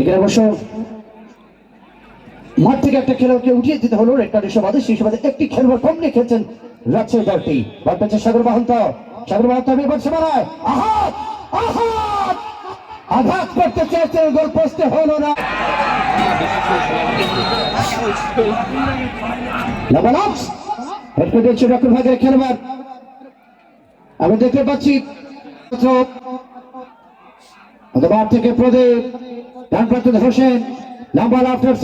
এখানে অবশ্য মাঠ থেকে একটা খেলোয়াড়কে উঠিয়ে দিতে হলো রেড কার্ডের সুবাদে। সেই সুবাদে একটি খেলোয়াড় কম নিয়ে খেলছেন রাজশাহী দলটি বল পেয়েছে সাগর বাহন্ত সাগর বাহন্ত আমি আঘাত! করতে চেয়েছেন গোল পোস্টে হলো না। আমি দেখতে পাচ্ছি থেকে প্রদীপ। ডান হোসেন লম্বা লাফটার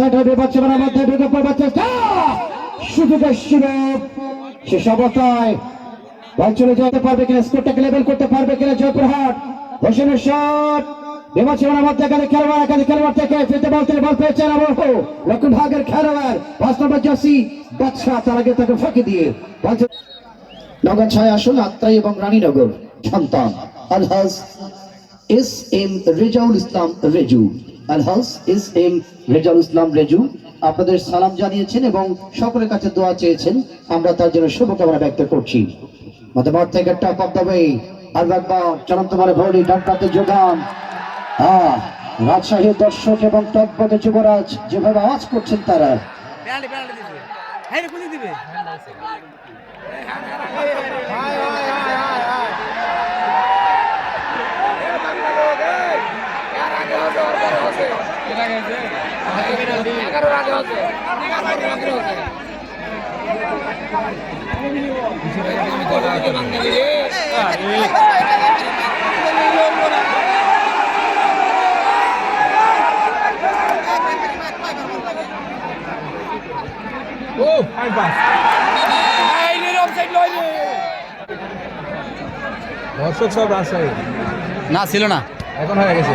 মধ্যে শেষ অবস্থায় বল চলে যেতে পারবে কিনা, স্কোরটাকে লেভেল করতে পারবে কিনা জয়পুরহাট। হোসেনের শট দিয়ে নগর এবং রানীনগর সন্তান। Alhaj S M Rezaul Islam Rezu. Alhaj S M Rezaul Islam Rezu আপনাদের সালাম জানিয়েছেন এবং সকলের কাছে দোয়া চেয়েছেন। আমরা তার জন্য শুভকামনা ব্যক্ত করছি। মতামত থেকে টপ অফ দ্য ওয়ে একবার চলন্ত মারে ভরি ডান প্রান্তে যোগান। হ্যাঁ রাজশাহীর দর্শক এবং টকবগে যুবরাজ যেভাবে আওয়াজ করছেন তারা। পেনাল্টি পেনাল্টি দিবে হ্যাঁ কোন দিবে দর্শক সব রাজশাহী। না ছিল না। এখন হয়ে গেছে।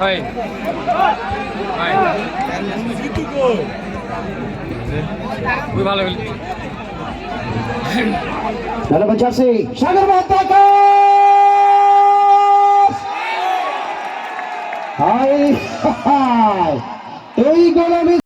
হয় খুবই ভালো ধন্যবাদ জার্সি সাগর মহাত্মাকে হায় হায়! এই গোলামি